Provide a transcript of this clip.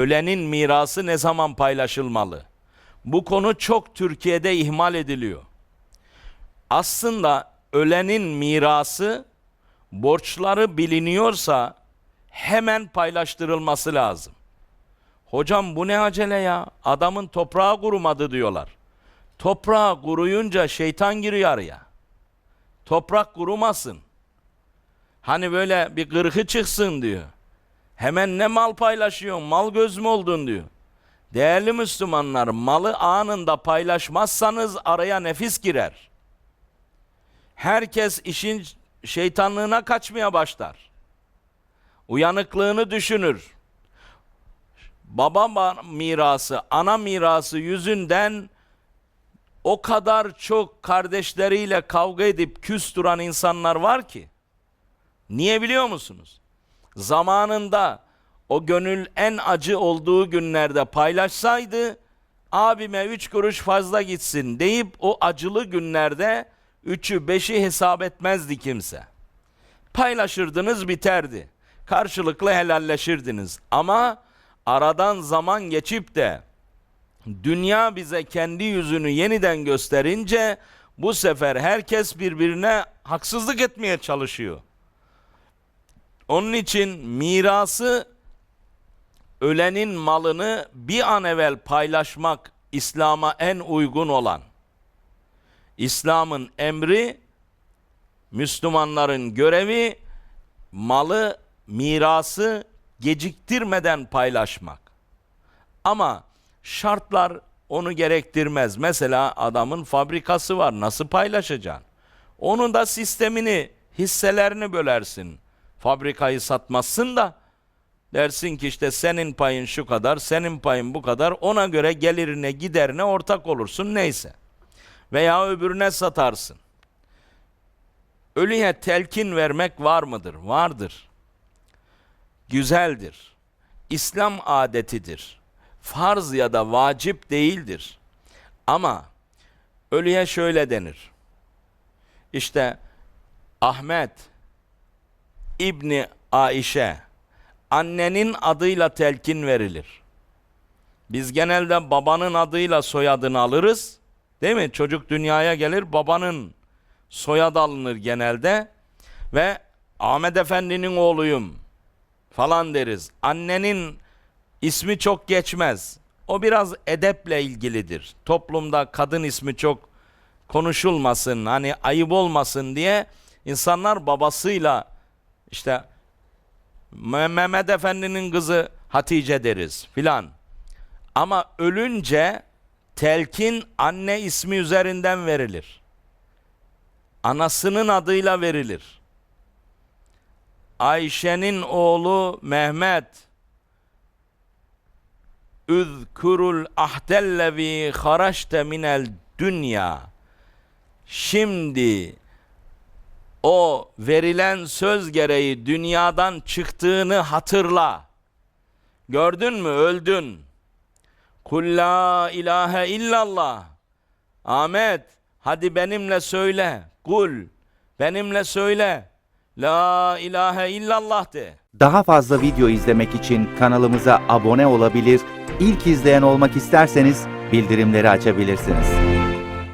Ölenin mirası ne zaman paylaşılmalı? Bu konu çok Türkiye'de ihmal ediliyor. Aslında ölenin mirası borçları biliniyorsa hemen paylaştırılması lazım. Hocam bu ne acele ya? Adamın toprağı kurumadı diyorlar. Toprağı kuruyunca şeytan giriyor araya. Toprak kurumasın. Hani böyle bir gırgı çıksın diyor. Hemen ne mal paylaşıyorsun? Mal göz mü oldun diyor. Değerli Müslümanlar malı anında paylaşmazsanız araya nefis girer. Herkes işin şeytanlığına kaçmaya başlar. Uyanıklığını düşünür. Baba mirası, ana mirası yüzünden o kadar çok kardeşleriyle kavga edip küs duran insanlar var ki. Niye biliyor musunuz? Zamanında o gönül en acı olduğu günlerde paylaşsaydı abime üç kuruş fazla gitsin deyip o acılı günlerde üçü beşi hesap etmezdi kimse. Paylaşırdınız biterdi. Karşılıklı helalleşirdiniz. Ama aradan zaman geçip de dünya bize kendi yüzünü yeniden gösterince bu sefer herkes birbirine haksızlık etmeye çalışıyor. Onun için mirası ölenin malını bir an evvel paylaşmak İslam'a en uygun olan. İslam'ın emri Müslümanların görevi malı, mirası geciktirmeden paylaşmak. Ama şartlar onu gerektirmez. Mesela adamın fabrikası var. Nasıl paylaşacaksın? Onun da sistemini, hisselerini bölersin. Fabrikayı satmazsın da dersin ki işte senin payın şu kadar, senin payın bu kadar. Ona göre gelirine, giderine ortak olursun neyse. Veya öbürüne satarsın. Ölüye telkin vermek var mıdır? Vardır. Güzeldir. İslam adetidir. Farz ya da vacip değildir. Ama ölüye şöyle denir. İşte Ahmet İbni Aişe annenin adıyla telkin verilir. Biz genelde babanın adıyla soyadını alırız. Değil mi? Çocuk dünyaya gelir babanın soyadı alınır genelde ve Ahmet Efendi'nin oğluyum falan deriz. Annenin ismi çok geçmez. O biraz edeple ilgilidir. Toplumda kadın ismi çok konuşulmasın, hani ayıp olmasın diye insanlar babasıyla işte Me- Mehmet Efendi'nin kızı Hatice deriz filan. Ama ölünce telkin anne ismi üzerinden verilir. Anasının adıyla verilir. Ayşe'nin oğlu Mehmet Üzkurul ahdellevi haraçte minel dünya Şimdi o verilen söz gereği dünyadan çıktığını hatırla. Gördün mü öldün. Kul la ilahe illallah. Ahmet hadi benimle söyle. Kul benimle söyle. La ilahe illallah de. Daha fazla video izlemek için kanalımıza abone olabilir, ilk izleyen olmak isterseniz bildirimleri açabilirsiniz.